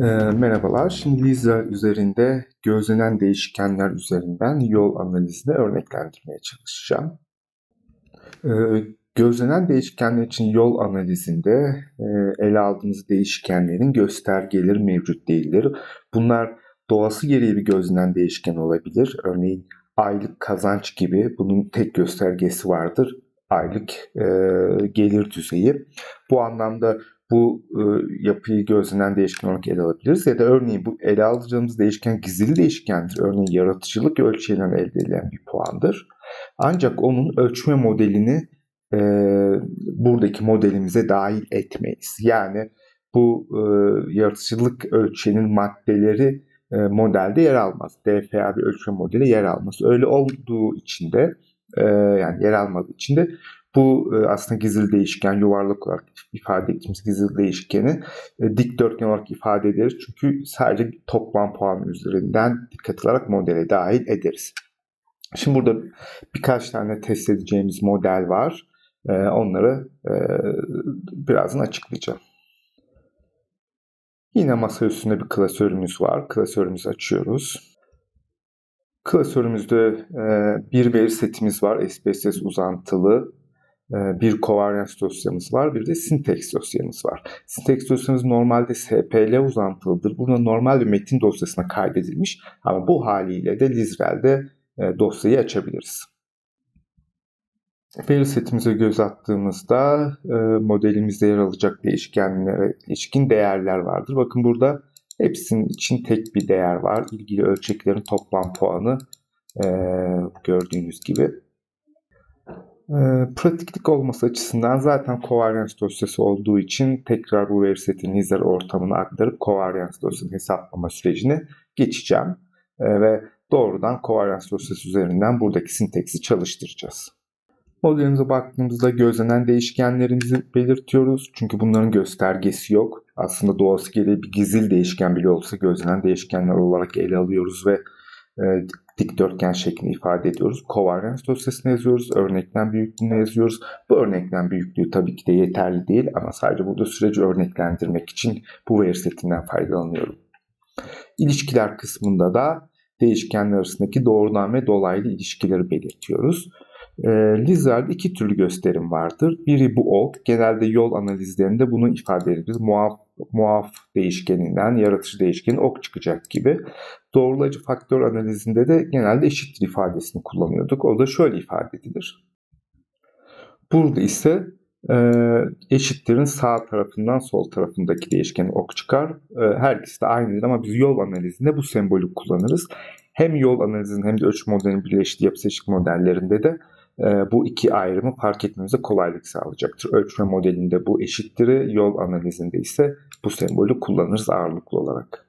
Ee, merhabalar. Şimdi Lisa üzerinde gözlenen değişkenler üzerinden yol analizini örneklendirmeye çalışacağım. Ee, gözlenen değişkenler için yol analizinde e, ele aldığımız değişkenlerin göstergeleri mevcut değildir. Bunlar doğası gereği bir gözlenen değişken olabilir. Örneğin aylık kazanç gibi bunun tek göstergesi vardır. Aylık e, gelir düzeyi. Bu anlamda bu e, yapıyı gözlenen değişken olarak ele alabiliriz. Ya da örneğin bu ele alacağımız değişken gizli değişkendir. Örneğin yaratıcılık ölçeğinden elde edilen bir puandır. Ancak onun ölçme modelini e, buradaki modelimize dahil etmeyiz. Yani bu e, yaratıcılık ölçeğinin maddeleri e, modelde yer almaz. DFA bir ölçme modeli yer almaz. Öyle olduğu için de e, yani yer almadığı için de bu e, aslında gizli değişken yuvarlak olarak ifade ettiğimiz gizli değişkeni e, dikdörtgen olarak ifade ederiz. Çünkü sadece toplam puan üzerinden dikkat alarak modele dahil ederiz. Şimdi burada birkaç tane test edeceğimiz model var. E, onları birazdan açıklayacağım. Yine masa üstünde bir klasörümüz var. Klasörümüzü açıyoruz. Klasörümüzde bir veri setimiz var. SPSS uzantılı bir kovaryans dosyamız var, bir de syntax dosyamız var. Syntax dosyamız normalde SPL uzantılıdır. Burada normal bir metin dosyasına kaydedilmiş ama bu haliyle de Lizrel'de e, dosyayı açabiliriz. Veri setimize göz attığımızda e, modelimizde yer alacak değişkenlere ilişkin değerler vardır. Bakın burada hepsinin için tek bir değer var. İlgili ölçeklerin toplam puanı e, gördüğünüz gibi. E, pratiklik olması açısından zaten kovaryans dosyası olduğu için tekrar bu veri setini Nizar ortamına aktarıp kovaryans dosyasını hesaplama sürecine geçeceğim. E, ve doğrudan kovaryans dosyası üzerinden buradaki sinteksi çalıştıracağız. Modelimize baktığımızda gözlenen değişkenlerimizi belirtiyoruz. Çünkü bunların göstergesi yok. Aslında doğası gereği bir gizil değişken bile olsa gözlenen değişkenler olarak ele alıyoruz ve e, dikdörtgen şeklinde ifade ediyoruz. Kovaryans dosyasına yazıyoruz. Örneklem büyüklüğüne yazıyoruz. Bu örneklem büyüklüğü tabii ki de yeterli değil ama sadece burada süreci örneklendirmek için bu veri setinden faydalanıyorum. İlişkiler kısmında da değişkenler arasındaki doğrudan ve dolaylı ilişkileri belirtiyoruz. E, Lizard'da iki türlü gösterim vardır. Biri bu ok. Genelde yol analizlerinde bunu ifade ederiz. Muaf, muaf değişkeninden yaratıcı değişkenin ok çıkacak gibi. Doğrulayıcı faktör analizinde de genelde eşittir ifadesini kullanıyorduk. O da şöyle ifade edilir. Burada ise e, eşittirin sağ tarafından sol tarafındaki değişkenin ok çıkar. E, her ikisi de aynıdır ama biz yol analizinde bu sembolü kullanırız. Hem yol analizinin hem de ölçüm modelinin birleştiği yapı seçik modellerinde de bu iki ayrımı fark etmemize kolaylık sağlayacaktır. Ölçme modelinde bu eşittiri, yol analizinde ise bu sembolü kullanırız ağırlıklı olarak.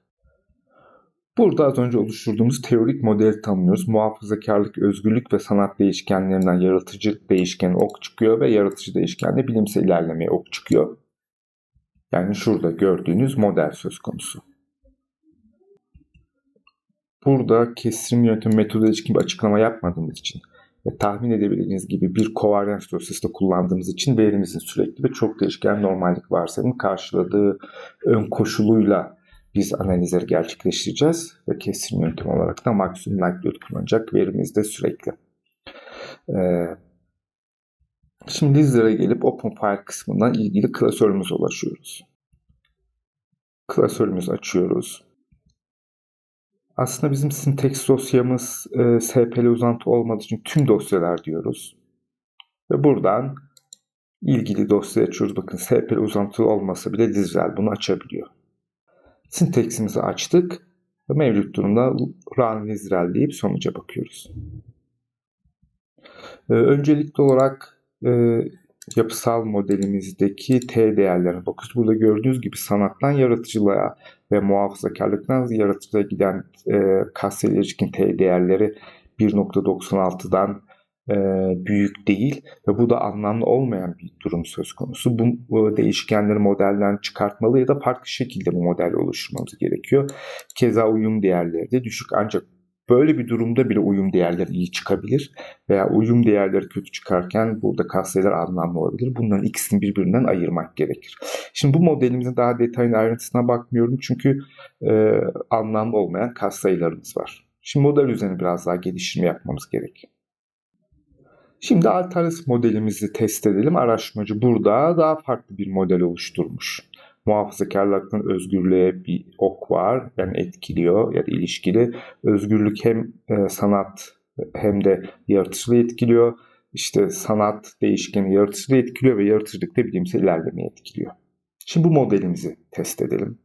Burada az önce oluşturduğumuz teorik modeli tanımlıyoruz. Muhafazakarlık, özgürlük ve sanat değişkenlerinden yaratıcı değişken ok çıkıyor ve yaratıcı değişkenle bilimsel ilerlemeye ok çıkıyor. Yani şurada gördüğünüz model söz konusu. Burada kesrim yöntemi metodu bir açıklama yapmadığımız için ve tahmin edebildiğiniz gibi bir kovaryans dosyasında kullandığımız için verimizin sürekli ve çok değişken normallik varsayımı karşıladığı ön koşuluyla biz analizleri gerçekleştireceğiz ve kesim yöntemi olarak da maksimum likelihood kullanacak verimiz de sürekli. Ee, şimdi dizlere gelip open file kısmından ilgili klasörümüze ulaşıyoruz. Klasörümüzü açıyoruz. Aslında bizim syntax dosyamız e, SPL uzantı olmadığı için tüm dosyalar diyoruz. Ve buradan ilgili dosyayı açıyoruz. Bakın SPL uzantılı olmasa bile Lizrel bunu açabiliyor. Sinteksimizi açtık ve mevcut durumda run Lizrel deyip sonuca bakıyoruz. E, öncelikli olarak e, yapısal modelimizdeki T değerlerine bakıyoruz. Burada gördüğünüz gibi sanattan yaratıcılığa ve muhafazakarlıktan yaratıcılığa giden e, katsayılı ilişkin T değerleri 1.96'dan e, büyük değil ve bu da anlamlı olmayan bir durum söz konusu. Bu, bu değişkenleri modelden çıkartmalı ya da farklı şekilde bu modeli oluşturmamız gerekiyor. Keza uyum değerleri de düşük ancak Böyle bir durumda bile uyum değerleri iyi çıkabilir veya uyum değerleri kötü çıkarken burada katsayılar anlamlı olabilir. Bunların ikisini birbirinden ayırmak gerekir. Şimdi bu modelimizin daha detaylı ayrıntısına bakmıyorum çünkü e, anlamlı olmayan katsayılarımız var. Şimdi model üzerine biraz daha geliştirme yapmamız gerek. Şimdi alternatif modelimizi test edelim. Araştırmacı burada daha farklı bir model oluşturmuş. Muhafazakarlıktan özgürlüğe bir ok var. Yani etkiliyor ya da ilişkili. Özgürlük hem e, sanat hem de yaratıcılığı etkiliyor. İşte sanat değişkeni yaratıcılığı etkiliyor ve yaratıcılık da bilimsel ilerlemeyi etkiliyor. Şimdi bu modelimizi test edelim.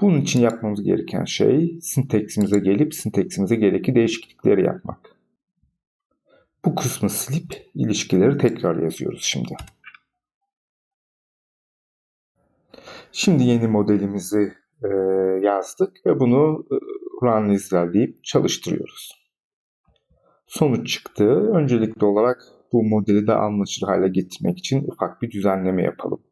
Bunun için yapmamız gereken şey sinteksimize gelip sinteksimize gerekli değişiklikleri yapmak. Bu kısmı silip ilişkileri tekrar yazıyoruz şimdi. Şimdi yeni modelimizi e, yazdık ve bunu e, run Israel deyip çalıştırıyoruz. Sonuç çıktı. Öncelikli olarak bu modeli de anlaşılır hale getirmek için ufak bir düzenleme yapalım.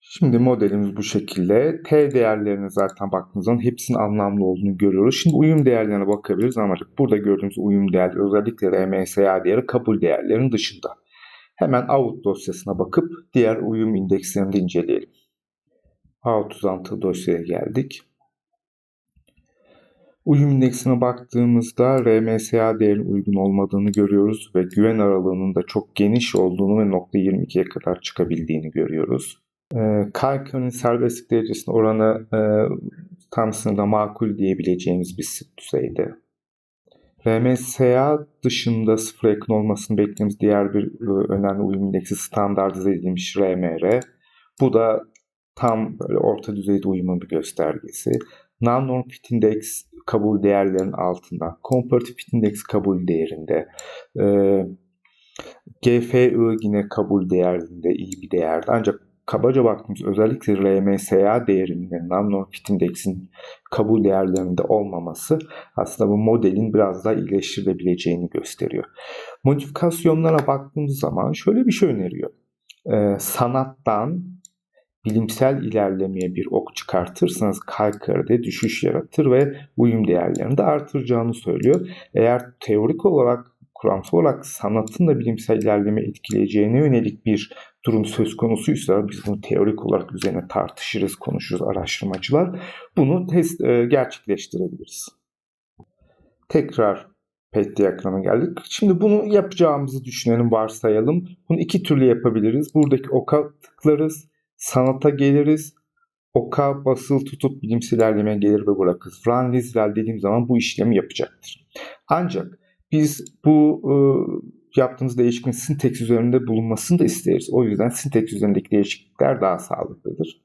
Şimdi modelimiz bu şekilde. T değerlerine zaten baktığımız zaman hepsinin anlamlı olduğunu görüyoruz. Şimdi uyum değerlerine bakabiliriz ama burada gördüğümüz uyum değerleri özellikle RMSA değeri kabul değerlerinin dışında. Hemen out dosyasına bakıp diğer uyum indekslerini de inceleyelim. Out uzantı dosyaya geldik. Uyum indeksine baktığımızda RMSA değerinin uygun olmadığını görüyoruz ve güven aralığının da çok geniş olduğunu ve nokta .22'ye kadar çıkabildiğini görüyoruz. E, Kalkön'ün serbestlik derecesinin oranı tam sınırda makul diyebileceğimiz bir düzeyde. RMSA dışında sıfır yakın olmasını beklediğimiz diğer bir e, önemli uyum indeksi standartize edilmiş RMR. Bu da tam böyle orta düzeyde uyumun bir göstergesi. Non-norm fit index kabul değerlerin altında. Comparative fit index kabul değerinde. Ee, GFI yine kabul değerinde iyi bir değerde. Ancak kabaca baktığımız özellikle RMSA değerinin non fit indeksin kabul değerlerinde olmaması aslında bu modelin biraz daha iyileştirilebileceğini gösteriyor. Modifikasyonlara baktığımız zaman şöyle bir şey öneriyor. Ee, sanattan bilimsel ilerlemeye bir ok çıkartırsanız kalkaride düşüş yaratır ve uyum değerlerini de artıracağını söylüyor. Eğer teorik olarak kuramsal olarak sanatın da bilimsel ilerleme etkileyeceğine yönelik bir durum söz konusuysa biz bunu teorik olarak üzerine tartışırız, konuşuruz araştırmacılar. Bunu test e, gerçekleştirebiliriz. Tekrar PET diyagramına geldik. Şimdi bunu yapacağımızı düşünelim, varsayalım. Bunu iki türlü yapabiliriz. Buradaki oka tıklarız, sanata geliriz. Oka basılı tutup bilimsel ilerlemeye gelir ve bırakırız. Run Lisrel dediğim zaman bu işlemi yapacaktır. Ancak biz bu e, yaptığımız değişikliğin sinteks üzerinde bulunmasını da isteriz. O yüzden sinteks üzerindeki değişiklikler daha sağlıklıdır.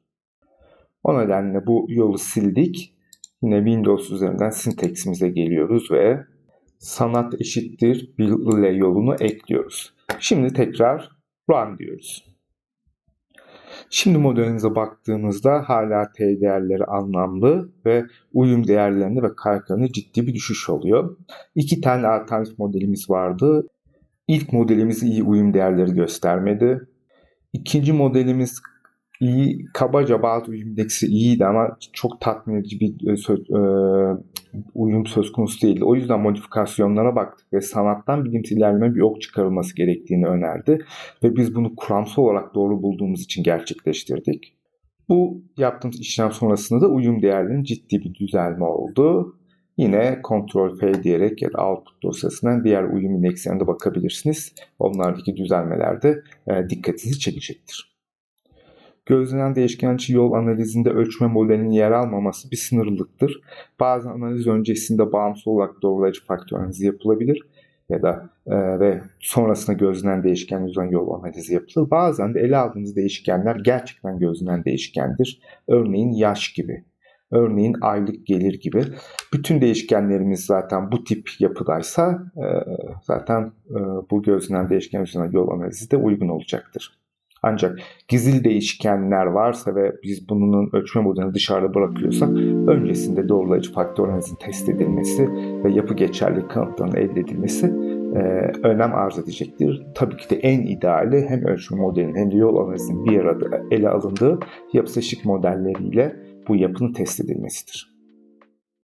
O nedenle bu yolu sildik. Yine Windows üzerinden sinteksimize geliyoruz ve sanat eşittir ile yolunu ekliyoruz. Şimdi tekrar run diyoruz. Şimdi modelinize baktığımızda hala T değerleri anlamlı ve uyum değerlerinde ve kaykağında ciddi bir düşüş oluyor. İki tane alternatif modelimiz vardı. İlk modelimiz iyi uyum değerleri göstermedi. İkinci modelimiz iyi, kabaca bazı uyum indeksi iyiydi ama çok tatmin edici bir e, e, uyum söz konusu değildi. O yüzden modifikasyonlara baktık ve sanattan bilimsel ilerleme bir ok çıkarılması gerektiğini önerdi. Ve biz bunu kuramsal olarak doğru bulduğumuz için gerçekleştirdik. Bu yaptığımız işlem sonrasında da uyum değerlerinin ciddi bir düzelme oldu. Yine Ctrl F diyerek ya da output dosyasından diğer uyum indekslerine de bakabilirsiniz. Onlardaki düzelmeler de e, dikkatinizi çekecektir. Gözlenen değişken açı yol analizinde ölçme modelinin yer almaması bir sınırlılıktır. Bazı analiz öncesinde bağımsız olarak doğrulayıcı faktör analizi yapılabilir ya da e, ve sonrasında gözlenen değişken yüzden yol analizi yapılır. Bazen de ele aldığınız değişkenler gerçekten gözlenen değişkendir. Örneğin yaş gibi Örneğin aylık gelir gibi. Bütün değişkenlerimiz zaten bu tip yapıdaysa e, zaten e, bu gözlenen değişken üzerinden yol analizi de uygun olacaktır. Ancak gizli değişkenler varsa ve biz bunun ölçme modelini dışarıda bırakıyorsak öncesinde doğrulayıcı faktör analizin test edilmesi ve yapı geçerli kanıtlarının elde edilmesi e, önem arz edecektir. Tabii ki de en ideali hem ölçme modelinin hem de yol analizinin bir arada ele alındığı yapısal modelleriyle bu yapının test edilmesidir.